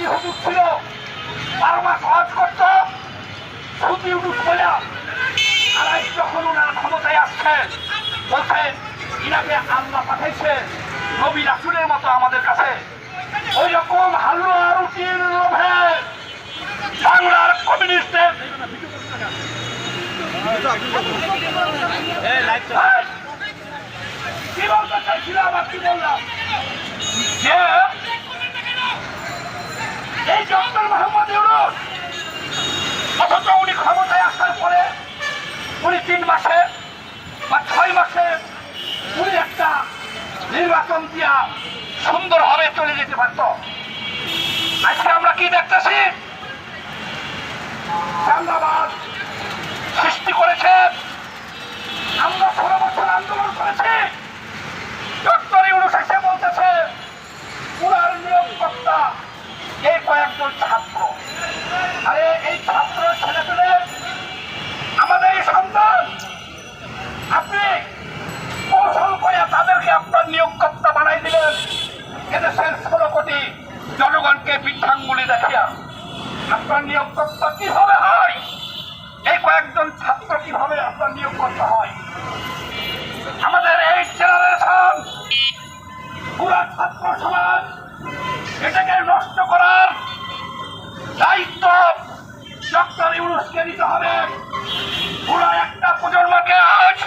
Party হুজুর ছিল বারো মাস হজ করত ছুটি উঠুক বলে আর যখন ওনার ক্ষমতায় আসছেন বলছেন ইনাকে আল্লাহ পাঠাইছে নবী রাসুলের মতো আমাদের কাছে। ওই রকম হালুয়া রুটির লোভে বাংলার কমিউনিস্টের কি বলতে চাইছিলাম আর কি বললাম যে এই ডক্টর মোহাম্মদ ইউনুস অথচ উনি ক্ষমতায় আসার পরে উনি তিন মাসে বা ছয় মাসে উনি একটা নির্বাচন দিয়া সুন্দরভাবে চলে যেতে পারত। আজকে আমরা কি দেখতেছি? চান্দাবাদ সৃষ্টি করেছে। আমরা ষোলো বছর আন্দোলন করেছি। ডক্টর এসে বলতেছে, উনার নিয়োগকর্তা এই কয়েকজন ছাত্র। আরে, এই ছাত্র ছেলে পেলে আমাদের এই সন্তান আপনি কৌশল করে তাদেরকে আপনার নিয়োগকর্তা বানাই দিলেন এদেশের ষোলো কোটি বৃদ্ধাঙ্গুলি দেখিয়া আপনার নিয়োগকর্তা কীভাবে হয়? এই কয়েকজন ছাত্র কীভাবে আপনার নিয়োগকর্তা হয়? আমাদের এই জেনারেশন পুরা ছাত্র সমাজ এটাকে নষ্ট করার দায়িত্ব ডক্টর ইউনুসকে নিতে হবে। পুরো একটা প্রজন্মকে আজ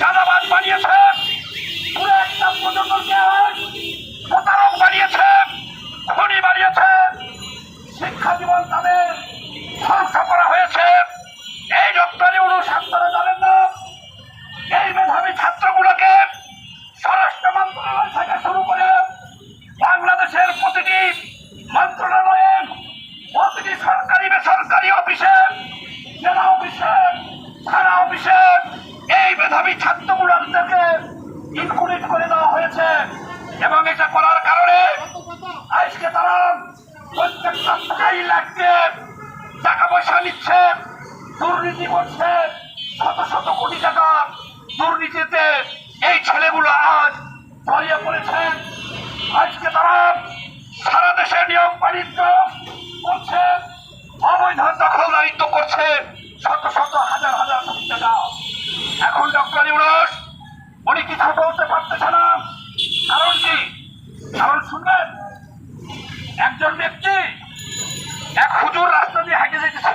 চাঁদাবাদ বানিয়েছে। মেধাবী ছাত্রগুলোদেরকে ইনক্লুড করে দেওয়া হয়েছে এবং এটা করার কারণে আজকে তারা প্রত্যেকটা টাকাই লাগছে টাকা পয়সা নিচ্ছে, দুর্নীতি করছে, শত শত কোটি টাকা দুর্নীতিতে এই ছেলেগুলো আজ জড়িয়ে পড়েছে। আজকে তারা ডক্টর ইউনস উনি কিছু বলতে পারতেছে না? কারণ কি? কারণ শুনবেন, একজন ব্যক্তি, এক হুজুর রাস্তা দিয়ে হেঁটে যেতেছে।